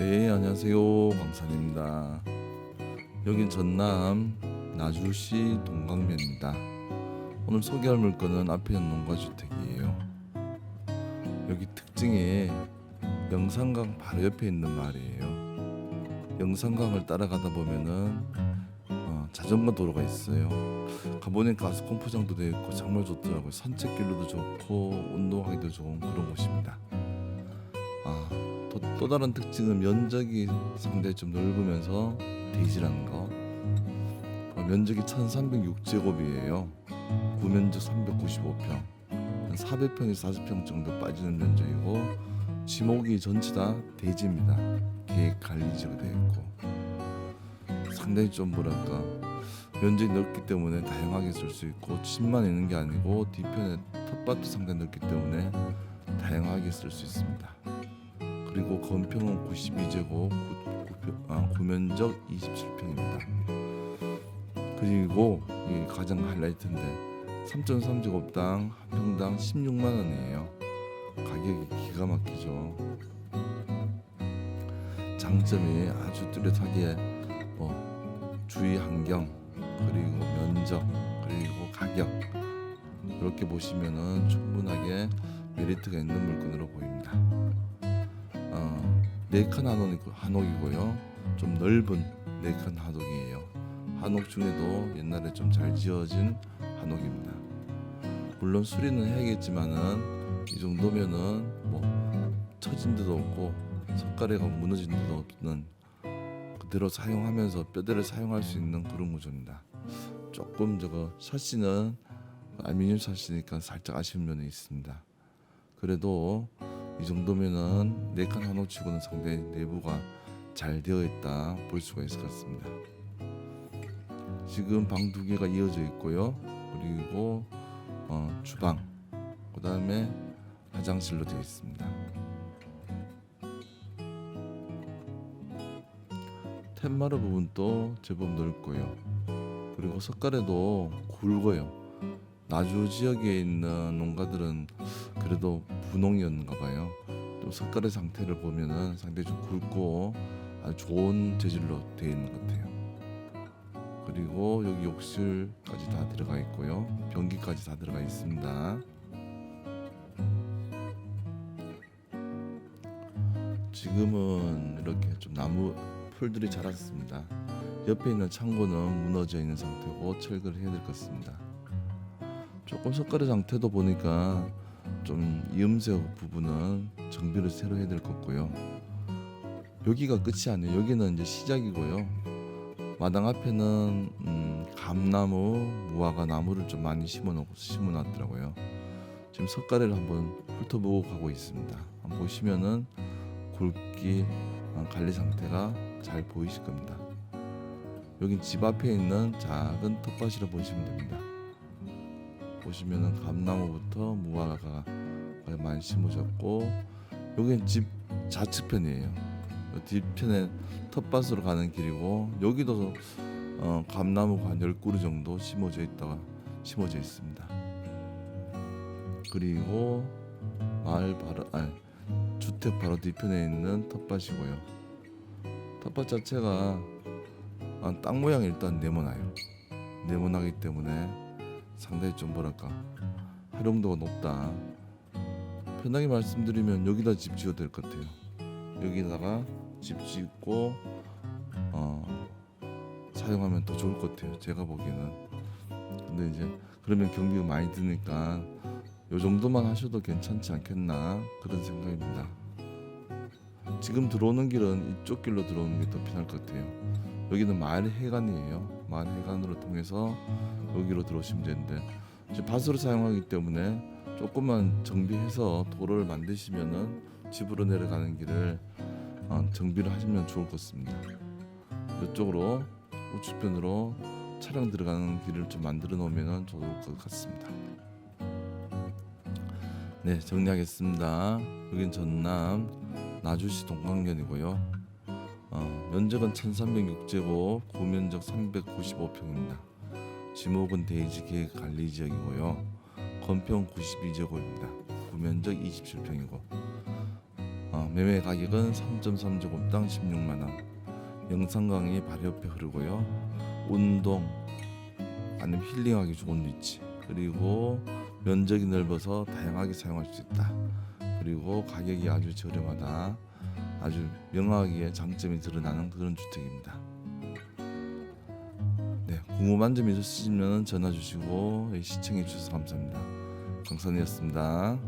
네, 안녕하세요. 강산입니다. 여긴 전남 나주시 동강면입니다. 오늘 소개할 물건은 앞에 있는 농가주택이에요. 여기 특징이 영산강 바로 옆에 있는 마을이에요. 영산강을 따라가다 보면은 어, 자전거 도로가 있어요. 가보니까 가스콘 포장도 되어 있고 정말 좋더라고요. 산책길로도 좋고 운동하기도 좋은 그런 곳입니다. 아, 또, 또 다른 특징은 면적이 상당히 좀 넓으면서 대지라는 거. 어, 면적이 1,306제곱이에요. 구면적 395평. 한 400평에서 40평 정도 빠지는 면적이고 지목이 전체 다 대지입니다. 계획 관리지가 되어 있고 상당히 좀 뭐랄까 면적이 넓기 때문에 다양하게 쓸 수 있고 집만 있는 게 아니고 뒤편에 텃밭도 상당히 넓기 때문에 다양하게 쓸 수 있습니다. 그리고 건평은 92제곱, 구, 구, 아, 구면적 27평입니다. 그리고 이 가장 하이라이트인데 3.3제곱당 한 평당 16만 원이에요. 가격이 기가 막히죠. 장점이 아주 뚜렷하게 뭐 주위 환경 그리고 면적 그리고 가격 이렇게 보시면은 충분하게 메리트가 있는 물건으로 보입니다. 어, 네칸 한옥이고, 한옥이고요. 좀 넓은 네칸 한옥이에요. 한옥 중에도 옛날에 좀 잘 지어진 한옥입니다. 물론 수리는 해야겠지만은 이 정도면은 뭐 처진 데도 없고 석가래가 무너진 데도 없는 그대로 사용하면서 뼈대를 사용할 수 있는 그런 구조입니다. 조금 저거 샤시는 알루미늄 샤시니까 살짝 아쉬운 면이 있습니다. 그래도 이 정도면은 네칸 한옥치고는 상당히 내부가 잘 되어 있다 볼 수가 있을 것 같습니다. 지금 방 두 개가 이어져 있고요. 그리고 어, 주방, 그 다음에 화장실로 되어 있습니다. 텐마루 부분도 제법 넓고요. 그리고 석가래도 굵어요. 나주 지역에 있는 농가들은 그래도 분홍이었는가 봐요. 또 석가래 상태를 보면은 상당히 좀 굵고 아주 좋은 재질로 되어 있는 것 같아요. 그리고 여기 욕실까지 다 들어가 있고요. 변기까지 다 들어가 있습니다. 지금은 이렇게 좀 나무 풀들이 자랐습니다. 옆에 있는 창고는 무너져 있는 상태고 철거를 해야 될 것 같습니다. 조금 석가래 상태도 보니까 좀 이음새 부분은 정비를 새로 해야 될것 같고요. 여기가 끝이 아니에요. 여기는 이제 시작이고요. 마당 앞에는 음, 감나무, 무화과 나무를 좀 많이 심어놓고 심어놨더라고요. 지금 석가래를 한번 훑어보고 가고 있습니다. 한번 보시면은 굵기 어, 관리 상태가 잘 보이실 겁니다. 여긴 집 앞에 있는 작은 텃밭이라 보시면 됩니다. 보시면은 감나무부터 무화과가 많이 심어졌고 여기는 집 좌측편이에요. 그 뒤편에 텃밭으로 가는 길이고 여기도 어, 감나무가 한 10그루 정도 심어져 있다가 심어져 있습니다. 그리고 마을 바로 아니 주택 바로 뒤편에 있는 텃밭이고요. 텃밭 자체가 아, 땅 모양이 일단 네모나요. 네모나기 때문에 상당히 좀 뭐랄까 활용도가 높다. 편하게 말씀드리면 여기다 집 지어도 될 것 같아요. 여기다가 집 짓고 어, 사용하면 더 좋을 것 같아요. 제가 보기에는. 근데 이제 그러면 경비가 많이 드니까 요 정도만 하셔도 괜찮지 않겠나 그런 생각입니다. 지금 들어오는 길은 이쪽 길로 들어오는 게 더 편할 것 같아요. 여기는 마을 해관이에요. 마을 해관으로 통해서 여기로 들어오시면 되는데 이제 밭으로 사용하기 때문에 조금만 정비해서 도로를 만드시면은 집으로 내려가는 길을 어, 정비를 하시면 좋을 것 같습니다. 이쪽으로 우측편으로 차량 들어가는 길을 좀 만들어 놓으면 좋을 것 같습니다. 네, 정리하겠습니다. 여긴 전남 나주시 동강면이고요. 어, 면적은 1,306제곱, 구면적 395평입니다. 지목은 계획 관리 지역이고요. 건평 92제곱입니다. 구면적 27평이고 어, 매매 가격은 3.3제곱당 16만 원. 영상 강의 바로 옆에 흐르고요. 운동 아니면 힐링하기 좋은 위치. 그리고 면적이 넓어서 다양하게 사용할 수 있다. 그리고 가격이 아주 저렴하다. 아주 명확하게 장점이 드러나는 그런 주택입니다. 네, 궁금한 점 있으시면 전화 주시고 시청해 주셔서 감사합니다. 강선이었습니다.